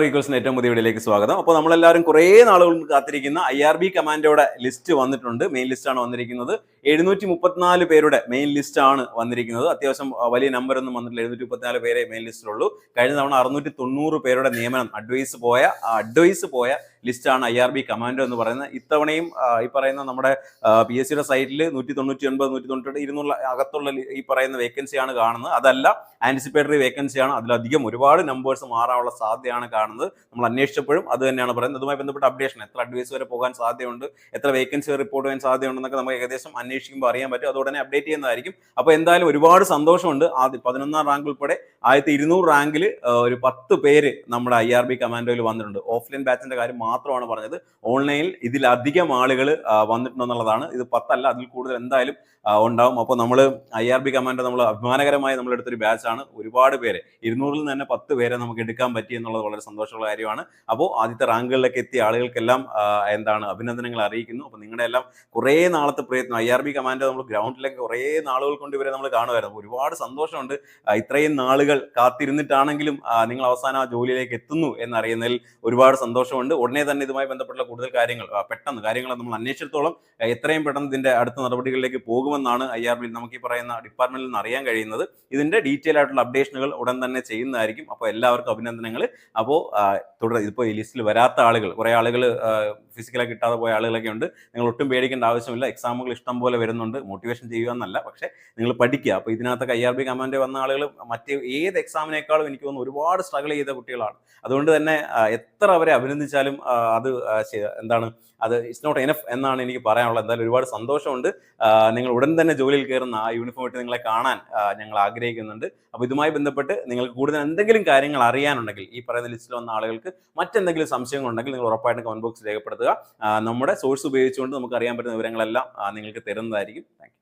റീക്വൽസിന് ഏറ്റവും പുതിയ വീഡിയോയിലേക്ക് സ്വാഗതം. അപ്പോൾ നമ്മളെല്ലാവരും കുറേ നാളുകൾ കാത്തിരിക്കുന്ന ഐ ആർ ബി കമാൻഡോയുടെ ലിസ്റ്റ് വന്നിട്ടുണ്ട്. മെയിൻ ലിസ്റ്റാണ് വന്നിരിക്കുന്നത്. എഴുന്നൂറ്റി മുപ്പത്തിനാല് പേരുടെ മെയിൻ ലിസ്റ്റാണ് വന്നിരിക്കുന്നത്. അത്യാവശ്യം വലിയ നമ്പർ ഒന്നും വന്നിട്ടില്ല. എഴുന്നൂറ്റി മുപ്പത്തിനാല് പേരെ മെയിൻ ലിസ്റ്റിലുള്ളൂ കഴിഞ്ഞ തവണ അറുന്നൂറ്റി തൊണ്ണൂറ് പേരുടെ നിയമനം അഡ്വൈസ് പോയ അഡ്വൈസ് പോയ ലിസ്റ്റാണ് ഐ ആർ ബി കമാൻഡോ എന്ന് പറയുന്നത്. ഇത്തവണയും ഈ പറയുന്ന നമ്മുടെ പി എസ് സിയുടെ സൈറ്റിൽ നൂറ്റി തൊണ്ണൂറ്റി ഒൻപത് നൂറ്റി തൊണ്ണൂറ്റി ഇരുന്നുള്ള അകത്തുള്ള ഈ പറയുന്ന വേക്കൻസിയാണ് കാണുന്നത്. അതല്ല ആന്റിസിപ്പേറ്ററി വേക്കൻസിയാണ്. അതിലധികം ഒരുപാട് നമ്പേഴ്സ് മാറാനുള്ള സാധ്യതയാണ് കാണുന്നത്. നമ്മൾ അന്വേഷിച്ചപ്പോഴും അത് തന്നെയാണ് പറയുന്നത്. അതുമായി ബന്ധപ്പെട്ട അപ്ഡേഷൻ എത്ര അഡ്വൈസ് വരെ പോകാൻ സാധ്യതയുണ്ട് എത്ര വേക്കൻസി റിപ്പോർട്ട് ചെയ്യാൻ സാധ്യതയുണ്ടെന്നൊക്കെ നമുക്ക് ഏകദേശം അന്വേഷിക്കുമ്പോൾ അറിയാൻ പറ്റും. അത് തന്നെ അപ്ഡേറ്റ് ചെയ്യുന്നതായിരിക്കും. അപ്പോൾ എന്തായാലും ഒരുപാട് സന്തോഷമുണ്ട്. ആദ്യം പതിനൊന്നാം റാങ്ക് ഉൾപ്പെടെ ആയിരത്തി ഇരുന്നൂറ് റാങ്കിൽ ഒരു പത്ത് പേര് നമ്മുടെ ഐ ആർ ബി കമാൻഡോയിൽ വന്നിട്ടുണ്ട്. ഓഫ്ലൈൻ ബാച്ചിന്റെ കാര്യം മാത്രമാണ് പറഞ്ഞത്. ഓൺലൈനിൽ ഇതിലധികം ആളുകൾ വന്നിട്ടുണ്ടെന്നുള്ളതാണ്. ഇത് പത്തല്ല അതിൽ കൂടുതൽ എന്തായാലും ഉണ്ടാവും. അപ്പോൾ നമ്മൾ ഐ ആർ ബി കമാൻഡോ നമ്മൾ അഭിമാനകരമായി നമ്മൾ എടുത്തൊരു ബാച്ചാണ്. ഒരുപാട് പേര് ഇരുന്നൂറിൽ നിന്ന് തന്നെ പത്ത് പേരെ നമുക്ക് എടുക്കാൻ പറ്റി എന്നുള്ളത് വളരെ സന്തോഷമുള്ള കാര്യമാണ്. അപ്പോൾ ആദ്യത്തെ റാങ്കുകളിലേക്ക് എത്തിയ ആളുകൾക്കെല്ലാം എന്താണ് അഭിനന്ദനങ്ങൾ അറിയിക്കുന്നു. അപ്പോൾ നിങ്ങളുടെ എല്ലാം കുറേ നാളത്തെ പ്രയത്നം ഐ ആർ ബി കമാൻഡോ നമ്മൾ ഗ്രൗണ്ടിലേക്ക് കുറേ നാളുകൾ കൊണ്ട് ഇവരെ നമ്മൾ കാണുമായിരുന്നു. ഒരുപാട് സന്തോഷമുണ്ട്. ഇത്രയും നാളുകൾ കാത്തിരുന്നിട്ടാണെങ്കിലും നിങ്ങൾ അവസാനം ആ ജോലിയിലേക്ക് എത്തുന്നു എന്നറിയുന്നതിൽ ഒരുപാട് സന്തോഷമുണ്ട്. ഉടനെ തന്നെ ഇതുമായി ബന്ധപ്പെട്ടുള്ള കൂടുതൽ കാര്യങ്ങൾ പെട്ടെന്ന് കാര്യങ്ങൾ നമ്മൾ അന്വേഷിച്ചിടത്തോളം എത്രയും പെട്ടെന്ന് ഇതിന്റെ അടുത്ത നടപടികളിലേക്ക് പോകുമെന്നാണ് ഐ ആർ ബി നമുക്ക് ഈ പറയുന്ന ഡിപ്പാർട്ട്മെന്റിൽ നിന്ന് അറിയാൻ കഴിയുന്നത്. ഇതിന്റെ ഡീറ്റെയിൽ ആയിട്ടുള്ള അപ്ഡേഷനുകൾ ഉടൻ തന്നെ ചെയ്യുന്നതായിരിക്കും. അപ്പോൾ എല്ലാവർക്കും അഭിനന്ദനങ്ങൾ. അപ്പോൾ തുടർ ഇപ്പോൾ ഈ ലിസ്റ്റിൽ വരാത്ത ആളുകൾ കുറേ ആളുകൾ ഫിസിക്കലായി കിട്ടാതെ പോയ ആളുകളൊക്കെ ഉണ്ട്. നിങ്ങൾ ഒട്ടും പേടിക്കേണ്ട ആവശ്യമില്ല. എക്സാമുകൾ ഇഷ്ടം പോലെ വരുന്നുണ്ട്. മോട്ടിവേഷൻ ചെയ്യുക എന്നല്ല. പക്ഷേ നിങ്ങൾ പഠിക്കുക. അപ്പോൾ ഇതിനകത്തൊക്കെ ഐ ആർ ബി കമാൻഡ് വന്ന ആളുകൾ മറ്റ് ഏത് എക്സാമിനേക്കാളും എനിക്ക് തോന്നുന്നു ഒരുപാട് സ്ട്രഗിൾ ചെയ്ത കുട്ടികളാണ്. അതുകൊണ്ട് തന്നെ എത്ര അവരെ അഭിനന്ദിച്ചാലും അത് എന്താണ് അത് ഇറ്റ്സ് നോട്ട് എനഫ് എന്നാണ് എനിക്ക് പറയാനുള്ളത്. എന്തായാലും ഒരുപാട് സന്തോഷമുണ്ട്. നിങ്ങൾ ഉടൻ തന്നെ ജോലിയിൽ കയറുന്ന ആ യൂണിഫോം ഇട്ട് നിങ്ങളെ കാണാൻ ഞങ്ങൾ ആഗ്രഹിക്കുന്നുണ്ട്. അപ്പോൾ ഇതുമായി ബന്ധപ്പെട്ട് നിങ്ങൾക്ക് കൂടുതൽ എന്തെങ്കിലും കാര്യങ്ങൾ അറിയാനുണ്ടെങ്കിൽ ഈ പറയുന്ന ലിസ്റ്റിൽ വന്ന ആളുകൾക്ക് മറ്റെന്തെങ്കിലും സംശയങ്ങളുണ്ടെങ്കിൽ നിങ്ങൾ ഉറപ്പായിട്ടും കമന്റ് ബോക്സ് രേഖപ്പെടുത്തുക. നമ്മുടെ സോഴ്സ് ഉപയോഗിച്ചുകൊണ്ട് നമുക്ക് അറിയാൻ പറ്റുന്ന വിവരങ്ങളെല്ലാം നിങ്ങൾക്ക് തരുന്നതായിരിക്കും. താങ്ക്